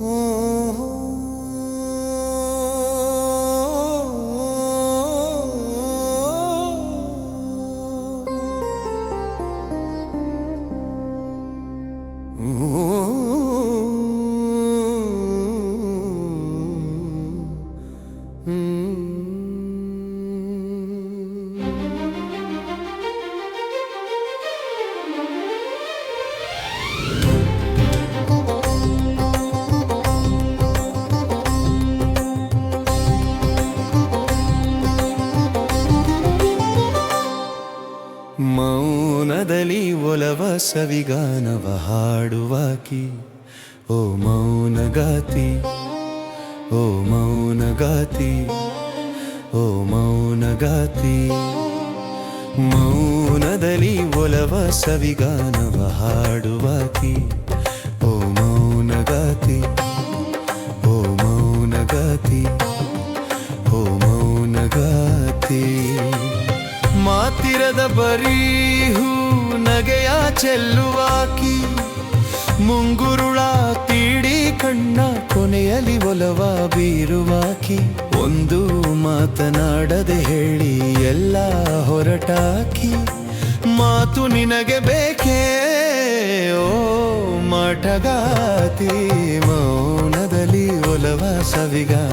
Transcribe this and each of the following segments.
ಮೌನದಲ್ಲಿ ಒಲವ ಸವಿಗಾನವ ಹಾಡುವಾಕಿ, ಓ ಮೌನಗಾತಿ ಓ ಮೌನಗಾತಿ ಓ ಮೌನಗಾತಿ. ಮೌನದಲ್ಲಿ ಒಲವ ಸವಿಗಾನವ ಹಾಡುವಾಕಿ, ಓ ಮೌನಗಾತಿ ಓ ಮೌನಗಾತಿ ಓ ಮೌನಗಾತಿ. ಮಾತಿರದ ಬರೀ ಚೆಲ್ಲುವಾಕಿ ಮುಂಗುರುಳ ತೀಡಿ ಕಣ್ಣ ಕೊನೆಯಲ್ಲಿ ಒಲವ ಬೀರುವಾಕಿ ಒಂದು ಮಾತನಾಡದೆ ಹೇಳಿ ಎಲ್ಲ ಹೊರಟಾಕಿ ಮಾತು ನಿನಗೆ ಬೇಕೇ? ಓ ಮಠಗಾತಿ ಮೌನದಲ್ಲಿ ಒಲವ ಸವಿಗಾನವ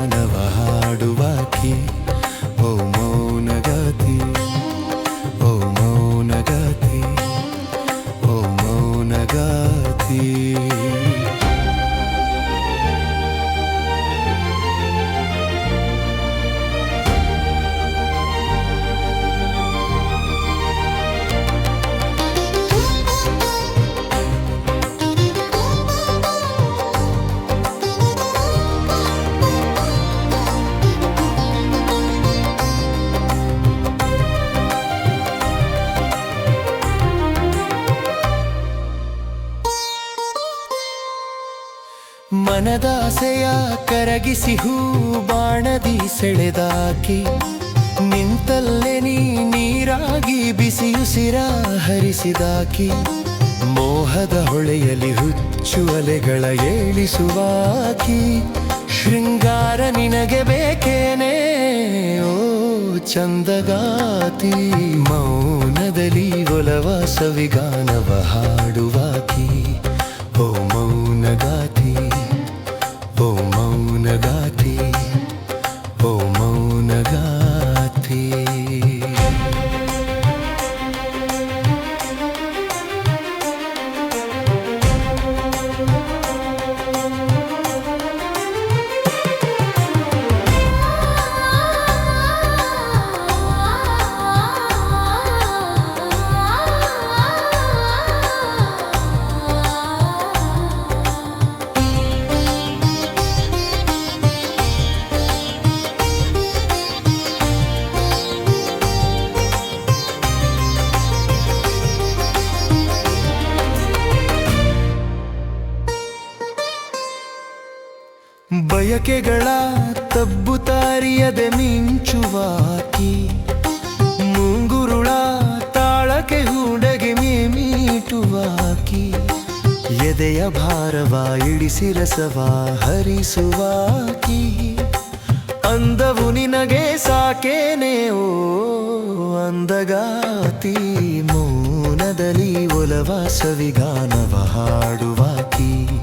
ಮನದಾಸೆಯ ಕರಗಿಸಿ ಹೂ ಬಾಣದಿ ಸೆಳೆದಾಕಿ. ನಿಂತಲ್ಲೆ ನೀರಾಗಿ ಬಿಸಿಯುಸಿರ ಹರಿಸಿದಾಕಿ. ಮೋಹದ ಹೊಳೆಯಲ್ಲಿ ಹುಚ್ಚು ಅಲೆಗಳ ಏಳಿಸುವಾಕಿ. ಶೃಂಗಾರ ನಿನಗೆ ಬೇಕೇನೆ? ಓ ಚಂದಗಾತಿ, ಮೌನದಲ್ಲಿ ಒಲವ ಸವಿಗಾನವ ಹಾಡುವಾಕಿ ಬಯಕೆಗಳ ತಬ್ಬು ತಾರಿಯದೆ ಮಿಂಚುವಾಕಿ ಮುಂಗುರುಳ ತಾಳಕ್ಕೆ ಹೂಡಗೆ ಮೀಟುವಾಕಿ ಎದೆಯ ಭಾರವ ಇಳಿಸಿ ರಸವ ಹರಿಸುವಾಕಿ ಅಂದವು ನಿನಗೆ ಸಾಕೇನೆ ಓ ಅಂದಗಾತಿ. ಮೌನದಲ್ಲಿ ಒಲವ ಸವಿಗಾನವ ಹಾಡುವಾಕಿ